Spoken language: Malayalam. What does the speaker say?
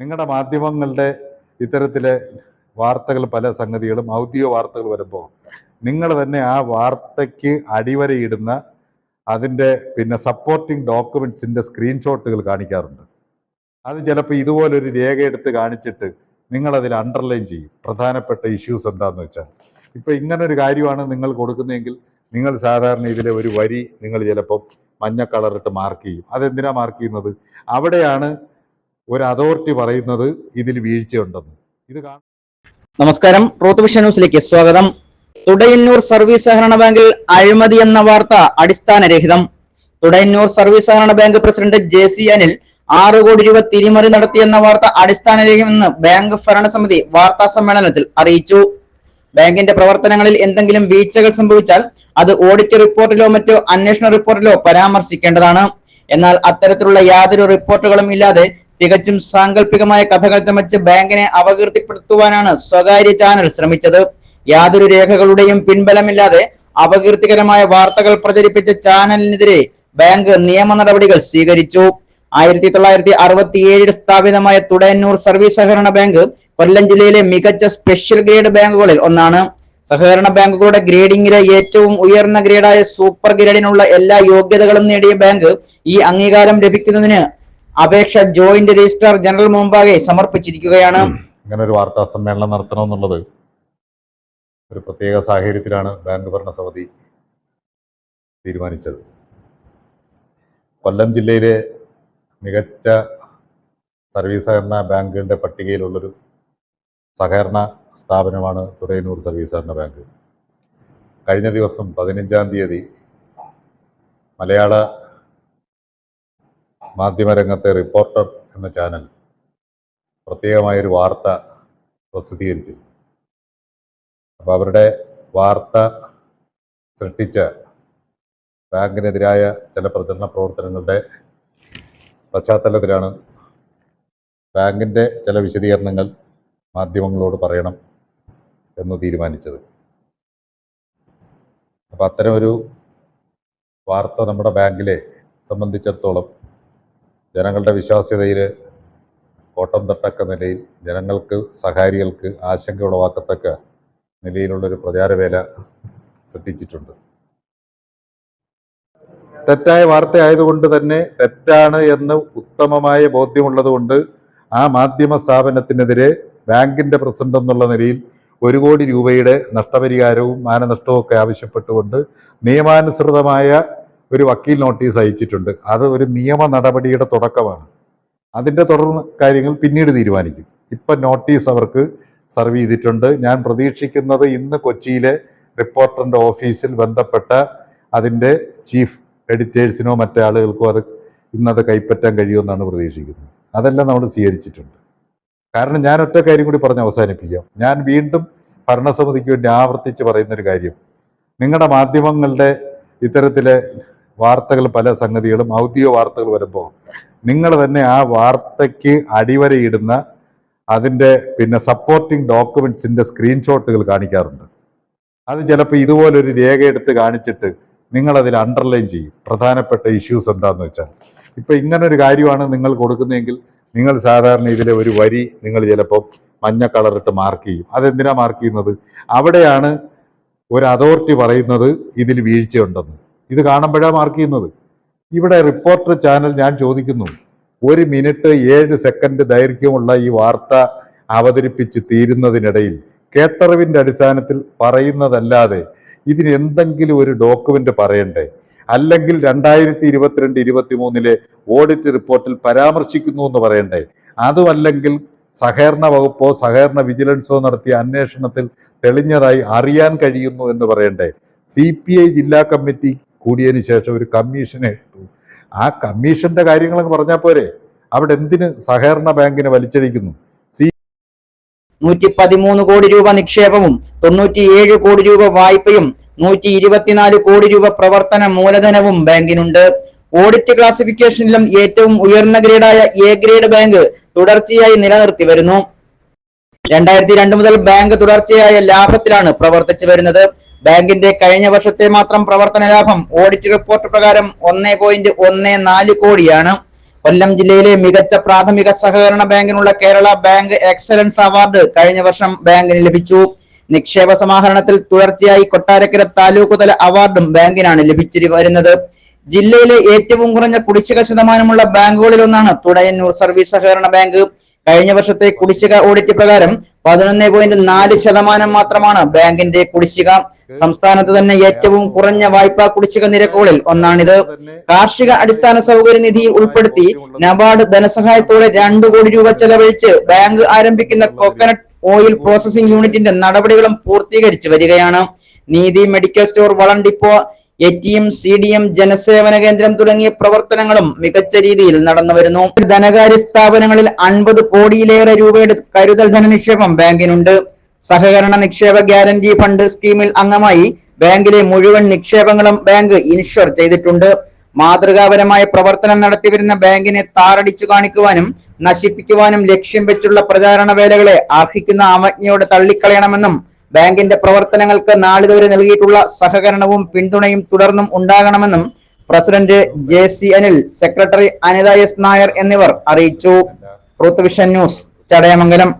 നിങ്ങളുടെ മാധ്യമങ്ങളുടെ ഇത്തരത്തിലെ വാർത്തകൾ പല സംഗതികളും ഔദ്യോഗിക വാർത്തകൾ വരുമ്പോൾ നിങ്ങൾ തന്നെ ആ വാർത്തയ്ക്ക് അടിവരയിടുന്ന അതിന്റെ പിന്നെ സപ്പോർട്ടിംഗ് ഡോക്യുമെന്റ്സിന്റെ സ്ക്രീൻഷോട്ടുകൾ കാണിക്കാറുണ്ട്. അത് ചിലപ്പോൾ ഇതുപോലൊരു രേഖ എടുത്ത് കാണിച്ചിട്ട് നിങ്ങൾ അതിൽ അണ്ടർലൈൻ ചെയ്യും. പ്രധാനപ്പെട്ട ഇഷ്യൂസ് എന്താന്ന് വെച്ചാൽ. ഇപ്പൊ ഇങ്ങനെ ഒരു കാര്യമാണ് നിങ്ങൾ കൊടുക്കുന്നതെങ്കിൽ നിങ്ങൾ സാധാരണ ഇതിലെ ഒരു വരി നിങ്ങൾ ചിലപ്പോൾ മഞ്ഞ കളറിട്ട് മാർക്ക് ചെയ്യും. അതെന്തിനാ മാർക്ക് ചെയ്യുന്നത്? അവിടെയാണ് ഒരു അതോറിറ്റി പറയുന്നത് ഇതിൽ വീഴ്ചയുണ്ടെന്ന്. ഇത് നമസ്കാരം. റൂത്ത് വിഷൻ ന്യൂസിലേക്ക് സ്വാഗതം. തുടയന്നൂർ സർവീസ് സഹകരണ ബാങ്കിൽ അഴിമതി എന്ന വാർത്ത അടിസ്ഥാനരഹിതം. തുടയന്നൂർ സർവീസ് സഹകരണ bank president J C Anil ആറ് കോടി രൂപ തിരിമറി നടത്തിയെന്ന വാർത്ത അടിസ്ഥാനരഹിതമെന്ന് ബാങ്ക് ഭരണസമിതി വാർത്താ സമ്മേളനത്തിൽ അറിയിച്ചു. ബാങ്കിന്റെ പ്രവർത്തനങ്ങളിൽ എന്തെങ്കിലും വീഴ്ചകൾ സംഭവിച്ചാൽ അത് ഓഡിറ്റ് റിപ്പോർട്ടിലോ മറ്റോ അന്വേഷണ റിപ്പോർട്ടിലോ പരാമർശിക്കേണ്ടതാണ്. എന്നാൽ അത്തരത്തിലുള്ള യാതൊരു റിപ്പോർട്ടുകളും ഇല്ലാതെ തികച്ചും സാങ്കല്പികമായ കഥകൾ ചമച്ച് ബാങ്കിനെ അപകീർത്തിപ്പെടുത്തുവാനാണ് സ്വകാര്യ ചാനൽ ശ്രമിച്ചത്. യാതൊരു രേഖകളുടെയും പിൻബലമില്ലാതെ അപകീർത്തികരമായ വാർത്തകൾ പ്രചരിപ്പിച്ച ചാനലിനെതിരെ ബാങ്ക് നിയമ നടപടികൾ സ്വീകരിച്ചു. ആയിരത്തി തൊള്ളായിരത്തി അറുപത്തിയേഴിൽ സ്ഥാപിതമായ തുടയന്നൂർ സർവീസ് സഹകരണ ബാങ്ക് കൊല്ലം ജില്ലയിലെ മികച്ച സ്പെഷ്യൽ ഗ്രേഡ് ബാങ്കുകളിൽ ഒന്നാണ്. സഹകരണ ബാങ്കുകളുടെ ഗ്രേഡിംഗിലെ ഏറ്റവും ഉയർന്ന ഗ്രേഡായ സൂപ്പർ ഗ്രേഡിനുള്ള എല്ലാ യോഗ്യതകളും നേടിയ ബാങ്ക് ഈ അംഗീകാരം ലഭിക്കുന്നതിന് അപേക്ഷ ജോയിന്റ് രജിസ്ട്രാർ ജനറൽ മുമ്പാകെ സമർപ്പിച്ചിരിക്കുകയാണ്. ഇങ്ങനെ ഒരു വാർത്താ സമ്മേളനം നടത്തണമെന്നുള്ളത് ഒരു പ്രത്യേക സാഹചര്യത്തിലാണ് ബാങ്ക് ഭരണസമിതി തീരുമാനിച്ചത്. കൊല്ലം ജില്ലയിലെ മികച്ച സർവീസ് സഹകരണ ബാങ്കുകളുടെ പട്ടികയിലുള്ളൊരു സഹകരണ സ്ഥാപനമാണ് തുടയന്നൂർ സർവീസ് സഹകരണ ബാങ്ക്. കഴിഞ്ഞ ദിവസം പതിനഞ്ചാം തീയതി മലയാള മാധ്യമരംഗത്തെ റിപ്പോർട്ടർ എന്ന ചാനൽ പ്രത്യേകമായൊരു വാർത്ത പ്രസിദ്ധീകരിച്ചു അപ്പോൾ അവരുടെ വാർത്ത സൃഷ്ടിച്ച ബാങ്കിനെതിരായ ചില പ്രചരണ പ്രവർത്തനങ്ങളുടെ പശ്ചാത്തലത്തിലാണ് ബാങ്കിന്റെ ചില വിശദീകരണങ്ങൾ മാധ്യമങ്ങളോട് പറയണം എന്ന് തീരുമാനിച്ചത്. അപ്പോൾ അത്തരമൊരു വാർത്ത നമ്മുടെ ബാങ്കിലെ സംബന്ധിച്ചിടത്തോളം ജനങ്ങളുടെ വിശ്വാസ്യതയിൽ കോട്ടം തട്ടക്ക നിലയിൽ ജനങ്ങൾക്ക് സഹാരികൾക്ക് ആശങ്ക ഉളവാക്കത്തക്ക നിലയിലുള്ളൊരു പ്രചാരവേല സൃഷ്ടിച്ചിട്ടുണ്ട്. തെറ്റായ വാർത്ത ആയതുകൊണ്ട് തന്നെ തെറ്റാണ് എന്ന് ഉത്തമമായ ബോധ്യമുള്ളത് കൊണ്ട് ആ മാധ്യമ സ്ഥാപനത്തിനെതിരെ ബാങ്കിന്റെ പ്രസിഡന്റ് എന്നുള്ള നിലയിൽ ഒരു കോടി രൂപയുടെ നഷ്ടപരിഹാരവും മാനനഷ്ടവും ഒക്കെ ആവശ്യപ്പെട്ടുകൊണ്ട് നിയമാനുസൃതമായ ഒരു വക്കീൽ നോട്ടീസ് അയച്ചിട്ടുണ്ട്. അത് ഒരു നിയമ നടപടിയുടെ തുടക്കമാണ്. അതിന്റെ തുടർന്ന് കാര്യങ്ങൾ പിന്നീട് തീരുമാനിക്കും. ഇപ്പം നോട്ടീസ് അവർക്ക് സർവ് ചെയ്തിട്ടുണ്ട്. ഞാൻ പ്രതീക്ഷിക്കുന്നത് ഇന്ന് കൊച്ചിയിലെ റിപ്പോർട്ടറിന്റെ ഓഫീസിൽ ബന്ധപ്പെട്ട അതിന്റെ ചീഫ് എഡിറ്റേഴ്സിനോ മറ്റേ ആളുകൾക്കോ അത് ഇന്നത് കൈപ്പറ്റാൻ കഴിയുമെന്നാണ് പ്രതീക്ഷിക്കുന്നത്. അതെല്ലാം നമ്മൾ സ്വീകരിച്ചിട്ടുണ്ട്. കാരണം ഞാൻ ഒറ്റ കാര്യം കൂടി പറഞ്ഞ് അവസാനിപ്പിക്കാം. ഞാൻ വീണ്ടും ഭരണസമിതിക്ക് വേണ്ടി ആവർത്തിച്ച് പറയുന്നൊരു കാര്യം. നിങ്ങളുടെ മാധ്യമങ്ങളുടെ ഇത്തരത്തിലെ വാർത്തകൾ പല സംഗതികളും ഔദ്യോഗിക വാർത്തകൾ വരുമ്പോൾ നിങ്ങൾ തന്നെ ആ വാർത്തയ്ക്ക് അടിവരയിടുന്ന അതിന്റെ പിന്നെ സപ്പോർട്ടിംഗ് ഡോക്യുമെന്റ്സിന്റെ സ്ക്രീൻഷോട്ടുകൾ കാണിക്കാറുണ്ട്. അത് ചിലപ്പോൾ ഇതുപോലൊരു രേഖ എടുത്ത് കാണിച്ചിട്ട് നിങ്ങൾ അതിൽ അണ്ടർലൈൻ ചെയ്യും. പ്രധാനപ്പെട്ട ഇഷ്യൂസ് എന്താണെന്ന് വെച്ചാൽ. ഇപ്പം ഒരു കാര്യമാണ് നിങ്ങൾ കൊടുക്കുന്നതെങ്കിൽ നിങ്ങൾ സാധാരണ ഇതിലെ ഒരു വരി നിങ്ങൾ ചിലപ്പോൾ മഞ്ഞ കളറിട്ട് മാർക്ക് ചെയ്യും. അതെന്തിനാ മാർക്ക് ചെയ്യുന്നത്? അവിടെയാണ് ഒരു അതോറിറ്റി പറയുന്നത് ഇതിൽ വീഴ്ചയുണ്ടെന്ന്. ഇത് കാണുമ്പോഴാണ് മാർക്ക് ചെയ്യുന്നത്. ഇവിടെ റിപ്പോർട്ടർ ചാനൽ ഞാൻ ചോദിക്കുന്നു. ഒരു മിനിറ്റ് ഏഴ് സെക്കൻഡ് ദൈർഘ്യമുള്ള ഈ വാർത്ത അവതരിപ്പിച്ച് തീരുന്നതിനിടയിൽ കേട്ടറിവിന്റെ അടിസ്ഥാനത്തിൽ പറയുന്നതല്ലാതെ ഇതിന് എന്തെങ്കിലും ഒരു ഡോക്യുമെന്റ് പറയണ്ടേ? അല്ലെങ്കിൽ രണ്ടായിരത്തി ഇരുപത്തിരണ്ട് ഇരുപത്തി മൂന്നിലെ ഓഡിറ്റ് റിപ്പോർട്ടിൽ പരാമർശിക്കുന്നു എന്ന് പറയണ്ടേ? അതുമല്ലെങ്കിൽ സഹകരണ വകുപ്പോ സഹകരണ വിജിലൻസോ നടത്തിയ അന്വേഷണത്തിൽ തെളിഞ്ഞതായി അറിയാൻ കഴിയുന്നു എന്ന് പറയണ്ടേ? സി ജില്ലാ കമ്മിറ്റി കൂടിയതിനു ശേഷം ഒരു കമ്മീഷനെ എടുത്തു. ആ കമ്മീഷന്റെ കാര്യങ്ങളെന്ന് പറഞ്ഞാൽ പോരെ. അവിടെ എന്തിന് സഹകരണ ബാങ്കിനെ വലിച്ചടിക്കുന്നു? നൂറ്റി പതിമൂന്ന് കോടി രൂപ നിക്ഷേപവും തൊണ്ണൂറ്റിയേഴ് കോടി രൂപ വായ്പയും നൂറ്റി ഇരുപത്തിനാല് കോടി രൂപ പ്രവർത്തന മൂലധനവും ബാങ്കിനുണ്ട്. ഓഡിറ്റ് ക്ലാസിഫിക്കേഷനിലും ഏറ്റവും ഉയർന്ന ഗ്രേഡായ എ ഗ്രേഡ് ബാങ്ക് തുടർച്ചയായി നിലനിർത്തി വരുന്നു. രണ്ടായിരത്തി രണ്ട് മുതൽ ബാങ്ക് തുടർച്ചയായ ലാഭത്തിലാണ് പ്രവർത്തിച്ചു വരുന്നത്. ബാങ്കിന്റെ കഴിഞ്ഞ വർഷത്തെ മാത്രം പ്രവർത്തന ലാഭം ഓഡിറ്റ് റിപ്പോർട്ട് പ്രകാരം ഒന്നേ പോയിന്റ് ഒന്ന് നാല് കോടിയാണ്. കൊല്ലം ജില്ലയിലെ മികച്ച പ്രാഥമിക സഹകരണ ബാങ്കിനുള്ള കേരള ബാങ്ക് എക്സലൻസ് അവാർഡ് കഴിഞ്ഞ വർഷം ബാങ്കിന് ലഭിച്ചു. നിക്ഷേപ സമാഹരണത്തിൽ തുടർച്ചയായി കൊട്ടാരക്കര താലൂക്ക് തല അവാർഡും ബാങ്കിനാണ് ലഭിച്ചിരി വരുന്നത്. ജില്ലയിലെ ഏറ്റവും കുറഞ്ഞ കുടിശ്ശിക ശതമാനമുള്ള ബാങ്കുകളിൽ ഒന്നാണ് തുടയന്നൂർ സർവീസ് സഹകരണ ബാങ്ക്. കഴിഞ്ഞ വർഷത്തെ കുടിശ്ശിക ഓഡിറ്റ് പ്രകാരം പതിനൊന്ന് പോയിന്റ് നാല് ശതമാനം മാത്രമാണ് ബാങ്കിന്റെ കുടിശ്ശിക. സംസ്ഥാനത്ത് തന്നെ ഏറ്റവും കുറഞ്ഞ വായ്പാ കുടിശ്ശിക നിരക്കുകളിൽ ഒന്നാണിത്. കാർഷിക അടിസ്ഥാന സൗകര്യ നിധി ഉൾപ്പെടുത്തി നബാർഡ് ധനസഹായത്തോടെ രണ്ടു കോടി രൂപ ചെലവഴിച്ച് ബാങ്ക് ആരംഭിക്കുന്ന കോക്കനട്ട് ഓയിൽ പ്രോസസിംഗ് യൂണിറ്റിന്റെ നടപടികളും പൂർത്തീകരിച്ചു വരികയാണ്. നീതി മെഡിക്കൽ സ്റ്റോർ വളം depot A T M C D M ജനസേവന കേന്ദ്രം തുടങ്ങിയ പ്രവർത്തനങ്ങളും മികച്ച രീതിയിൽ നടന്നു വരുന്നു. ധനകാര്യ സ്ഥാപനങ്ങളിൽ അൻപത് കോടിയിലേറെ രൂപയുടെ കരുതൽ ധനനിക്ഷേപം ബാങ്കിനുണ്ട്. സഹകരണ നിക്ഷേപ ഗ്യാരണ്ടി ഫണ്ട് സ്കീമിൽ അംഗമായി ബാങ്കിലെ മുഴുവൻ നിക്ഷേപങ്ങളും ബാങ്ക് ഇൻഷുർ ചെയ്തിട്ടുണ്ട്. മാതൃകാപരമായ പ്രവർത്തനം നടത്തിവരുന്ന ബാങ്കിനെ താറടിച്ചു കാണിക്കുവാനും നശിപ്പിക്കുവാനും ലക്ഷ്യം വെച്ചുള്ള പ്രചാരണ വേലകളെ അർഹിക്കുന്ന അവജ്ഞയോടെ തള്ളിക്കളയണമെന്നും ബാങ്കിന്റെ പ്രവർത്തനങ്ങൾക്ക് നാളിതുവരെ നൽകിയിട്ടുള്ള സഹകരണവും പിന്തുണയും തുടർന്നും ഉണ്ടാകണമെന്നും president J C Anil secretary Anitha S Nair എന്നിവർ അറിയിച്ചു. ന്യൂസ് ചടയമംഗലം.